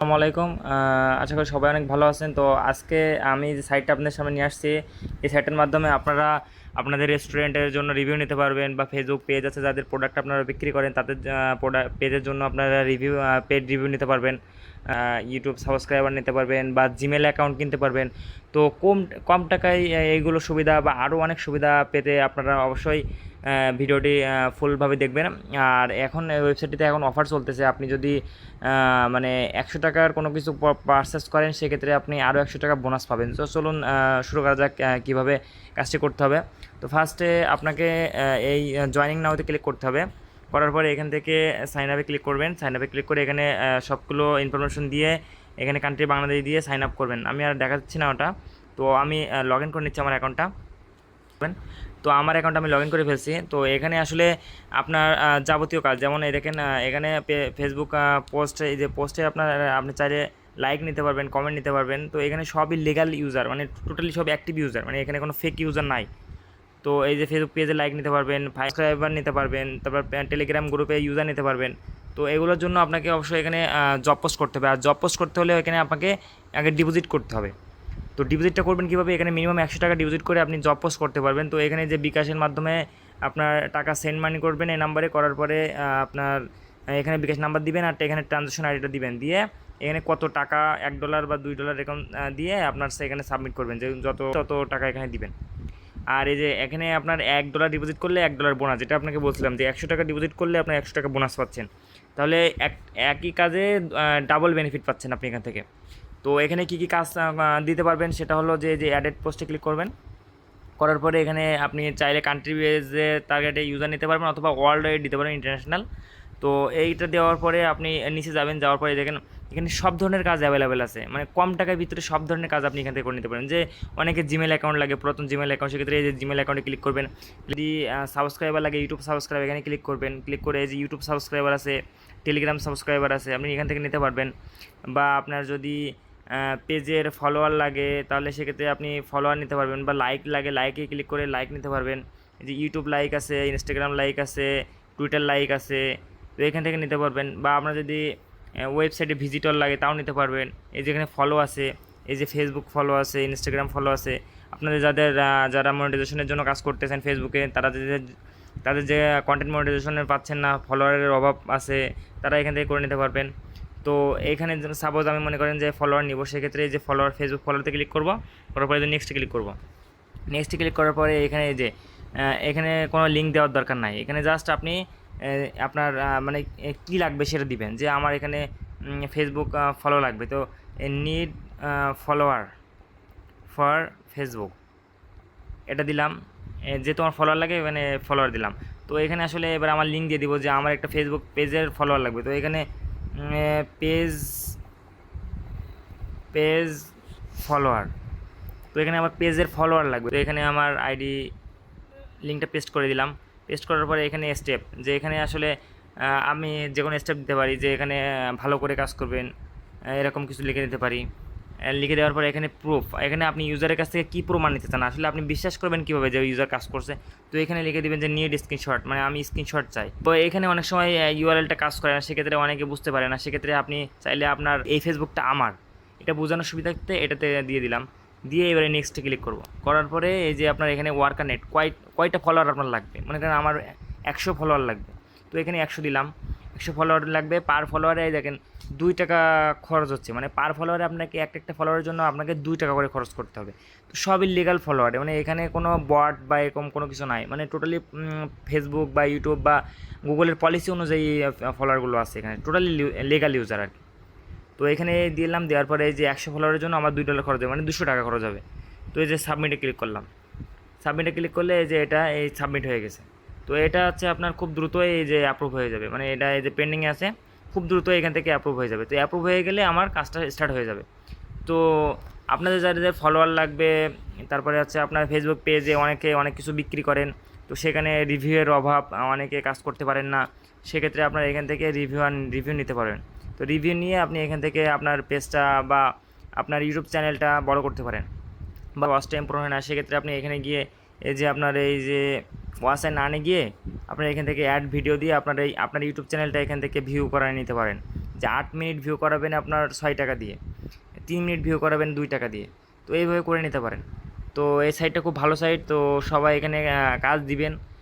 আসসালামু আলাইকুম। আশা করি সবাই অনেক ভালো আছেন। তো আজকে আমি যে সাইটটা আপনাদের সামনে নিয়ে আসছি, এই সাইটের মাধ্যমে আপনারা আপনাদের রেস্টুরেন্টের জন্য রিভিউ নিতে পারবেন বা ফেসবুক পেজ আছে যাদের প্রোডাক্ট আপনারা বিক্রি করেন, তাদের প্রোডাক্ট পেজের জন্য আপনারা রিভিউ পেড রিভিউ নিতে পারবেন। ইউটিউব সাবস্ক্রাইবার নিতে পারবেন বা জিমেল অ্যাকাউন্ট কিনতে পারবেন। তো কম কম টাকায় এইগুলো সুবিধা বা আরও অনেক সুবিধা পেতে আপনারা অবশ্যই ভিডিওটি ফুলভাবে দেখবেন। আর এখন ওয়েবসাইটটিতে এখন অফার চলতেছে। আপনি যদি মানে একশো টাকার কোনো কিছু পারচেস করেন, সেক্ষেত্রে আপনি আরও একশো টাকা বোনাস পাবেন। তো চলুন শুরু করা যাক কীভাবে কাজটি করতে হবে। তো ফার্স্টে আপনাকে এই জয়নিং নাওতে ক্লিক করতে হবে। করার পরে এখান থেকে সাইন আপে ক্লিক করবেন। সাইন আপে ক্লিক করে এখানে সবগুলো ইনফরমেশন দিয়ে এখানে কান্ট্রি বাংলাদেশ দিয়ে সাইন আপ করবেন। আমি আর দেখাচ্ছি না ওটা। তো আমি লগ ইন করে নিচ্ছি আমার অ্যাকাউন্টটা তো আমার অ্যাকাউন্ট আমি লগ ইন করে ফেলছি। তো এখানে আসলে আপনার যাবতীয় কাজ, যেমন এই দেখেন এখানে ফেসবুক পোস্টে এই যে পোস্টে আপনার আপনি চাইলে লাইক নিতে পারবেন কমেন্ট নিতে পারবেন। তো এখানে সবই লিগাল ইউজার মানে টোটালি সব অ্যাক্টিভ ইউজার মানে এখানে কোনো ফেক ইউজার নাই। তো এই যে ফেসবুক পেজে লাইক নিতে পারবেন সাবস্ক্রাইবার নিতে পারবেন, তারপর টেলিগ্রাম গ্রুপে ইউজার নিতে পারবেন। তো এগুলোর জন্য আপনাকে অবশ্যই এখানে জব পোস্ট করতে হবে। আর জব পোস্ট করতে হলে এখানে আপনাকে আগে ডিপোজিট করতে হবে। তো ডিপোজিটটা করবেন কীভাবে? এখানে মিনিমাম একশো টাকা ডিপোজিট করে আপনি জব পোস্ট করতে পারবেন। তো এখানে যে বিকাশের মাধ্যমে আপনার টাকা সেন্ড মানি করবেন, এই নাম্বারে করার পরে আপনার এখানে বিকাশ নাম্বার দিবেন আর এখানে ট্রানজ্যাকশন আইডিটা দিবেন। দিয়ে এখানে কত টাকা, এক ডলার বা দুই ডলার এরকম দিয়ে আপনার সেখানে সাবমিট করবেন। যে যত, তত টাকা এখানে দিবেন। আর এই যে এখানে আপনার এক ডলার ডিপোজিট করলে এক ডলার বোনাস যেটা আপনাকে বলছিলাম যে একশো টাকা ডিপোজিট করলে আপনার একশো টাকা বোনাস পাচ্ছেন। তাহলে এক, একই কাজে ডাবল বেনিফিট পাচ্ছেন আপনি এখান থেকে। তো এখানে কী কী কাজ দিতে পারবেন সেটা হলো যে যে অ্যাডেড পোস্টে ক্লিক করবেন। করার পরে এখানে আপনি চাইলে কান্ট্রি বেজে টার্গেটে ইউজার নিতে পারবেন অথবা ওয়ার্ল্ড ওয়াইড দিতে পারেন ইন্টারন্যাশনাল তো এইটা দেওয়ার পরে আপনি নিচে যাবেন, যাওয়ার পরে দেখেন এখানে সব ধরনের কাজ অ্যাভেলেবেল আছে। মানে কম টাকার ভিতরে সব ধরনের কাজ আপনি এখান থেকে করে নিতে পারেন। যে অনেকে জিমেল অ্যাকাউন্ট লাগে, পুরাতন জিমেল অ্যাকাউন্ট সেক্ষেত্রে এই যে জিমেল অ্যাকাউন্টে ক্লিক করবেন। যদি সাবস্ক্রাইবার লাগে ইউটিউব সাবস্ক্রাইবার এখানে ক্লিক করবেন। ক্লিক করে এই যে ইউটিউব সাবস্ক্রাইবার আছে টেলিগ্রাম সাবস্ক্রাইবার আছে, আপনি এখান থেকে নিতে পারবেন। বা আপনার যদি পেজের ফলোয়ার লাগে, তাহলে সেক্ষেত্রে আপনি ফলোয়ার নিতে পারবেন। বা লাইক লাগে লাইকে ক্লিক করে লাইক নিতে পারবেন। যে ইউটিউব লাইক আছে ইনস্টাগ্রাম লাইক আছে টুইটার লাইক আছে, তো এখান থেকে নিতে পারবেন। বা আপনার যদি ওয়েবসাইটে ভিজিটর লাগে, তাও নিতে পারবেন। এই যে এখানে ফলো আছে, এই যে ফেসবুক ফলো আছে ইনস্টাগ্রাম ফলো আছে, আপনাদের যাদের যারা মনিটাইজেশনের জন্য কাজ করতেছেন ফেসবুকে তারা যে, তাদের যে কন্টেন্ট মনিটাইজেশনের পাচ্ছেন না ফলোয়ারের অভাব আছে, তারা এখান থেকে করে নিতে পারবেন। তো এখানে সাপোজ আমি মনে করেন যে ফলোয়ার নিব, সেক্ষেত্রে যে ফলোয়ার ফেসবুক ফলোয়ারতে ক্লিক করব, করার পরে নেক্সটে ক্লিক করব। নেক্সটে ক্লিক করার পরে এখানে যে এখানে কোনো লিঙ্ক দেওয়ার দরকার নাই। এখানে জাস্ট আপনি আপনার মানে কী লাগবে সেটা দিবেন? যে আমার এখানে ফেসবুক ফলো লাগবে। তো নিড ফলোয়ার ফর ফেসবুক এটা দিলাম। যে তোমার ফলোয়ার লাগে, এখানে ফলোয়ার দিলাম। তো এখানে আসলে এবার আমার লিঙ্ক দিয়ে দিব যে আমার একটা ফেসবুক পেজের ফলোয়ার লাগবে। তো এখানে পেজ পেজ ফলোয়ার তো এখানে আমার পেজের ফলোয়ার লাগবে। তো এখানে আমার আইডি লিঙ্কটা পেস্ট করে দিলাম। পেস্ট করার পরে এখানে স্টেপ যে এখানে আসলে আমি যে কোনো স্টেপ দিতে পারি, যে এখানে ভালো করে কাজ করবেন এরকম কিছু লিখে দিতে পারি। লিখে দেওয়ার পরে এখানে প্রুফ এখানে আপনি ইউজারের কাছ থেকে কী প্রমাণ নিতে চান? আসলে আপনি বিশ্বাস করবেন কীভাবে যে ইউজার কাজ করছে? তো এখানে লিখে দেবেন যে নিড স্ক্রিনশট মানে আমি স্ক্রিনশট চাই। তো এখানে অনেক সময় ইউআরএলটা কাজ করে না, সেক্ষেত্রে অনেকে বুঝতে পারে না, সেক্ষেত্রে আপনি চাইলে আপনার এই ফেসবুকটা আমার। এটা বোঝানোর সুবিধার্থে এটাতে দিয়ে দিলাম। দিয়ে এবারে নেক্সটে ক্লিক করব। করার পরে এই যে আপনার এখানে ওয়ার্কার নেট কয় কয়টা ফলোয়ার আপনার লাগবে? মনে করেন আমার একশো ফলোয়ার লাগবে। তো এখানে একশো দিলাম। একশো ফলোয়ার লাগবে পার ফলোয়ারে দেখেন দুই টাকা খরচ হচ্ছে। মানে পার ফলোয়ারে আপনাকে একটা একটা ফলোয়ারের জন্য আপনাকে দুই টাকা করে খরচ করতে হবে। তো সবই লিগাল ফলোয়ারে মানে এখানে কোনো বট বা এরকম কোনো কিছু নাই। মানে টোটালি ফেসবুক বা ইউটিউব বা গুগলের পলিসি অনুযায়ী ফলোয়ারগুলো আছে এখানে। টোটালি লিগাল ইউজার আর কি। তো এখানে দিলাম, দেওয়ার পরে যে একশো ফলোয়ারের জন্য আমার দুই ডলার খরচ হবে মানে দুশো টাকা খরচ হবে। তো এই যে সাবমিটে ক্লিক করলাম। সাবমিটে ক্লিক করলে এই যে এটা এই সাবমিট হয়ে গেছে। তো এটা হচ্ছে আপনার খুব দ্রুতই এই যে অ্যাপ্রুভ হয়ে যাবে মানে এটা এই যে পেন্ডিংয়ে আছে, খুব দ্রুত এখান থেকে অ্যাপ্রুভ হয়ে যাবে। তো অ্যাপ্রুভ হয়ে গেলে আমার কাজটা স্টার্ট হয়ে যাবে। তো আপনাদের যাদের ফলোয়ার লাগবে, তারপরে হচ্ছে আপনার ফেসবুক পেজে অনেকে অনেক কিছু বিক্রি করেন, তো সেখানে রিভিউয়ের অভাব, অনেকে কাজ করতে পারেন না, সেক্ষেত্রে আপনার এখান থেকে রিভিউ রিভিউ নিতে পারেন। তো রিভিউ নিয়ে আপনি এখান থেকে আপনার পেজটা বা আপনার ইউটিউব চ্যানেলটা বড় করতে পারেন। বা ওয়াচ টাইম পূরণ হয় না, সেক্ষেত্রে আপনি এখানে গিয়ে এই যে আপনার এই যে ওয়াচ না আনে গিয়ে আপনার এখান থেকে অ্যাড ভিডিও দিয়ে আপনার এই আপনার ইউটিউব চ্যানেলটা এখান থেকে ভিউ করায় নিতে পারেন। যে আট মিনিট ভিউ করাবেন আপনার ছয় টাকা দিয়ে, তিন মিনিট ভিউ করাবেন দুই টাকা দিয়ে, তো এইভাবে করে নিতে পারেন। তো এই সাইটটা খুব ভালো সাইট তো সবাই এখানে কাজ দিবেন।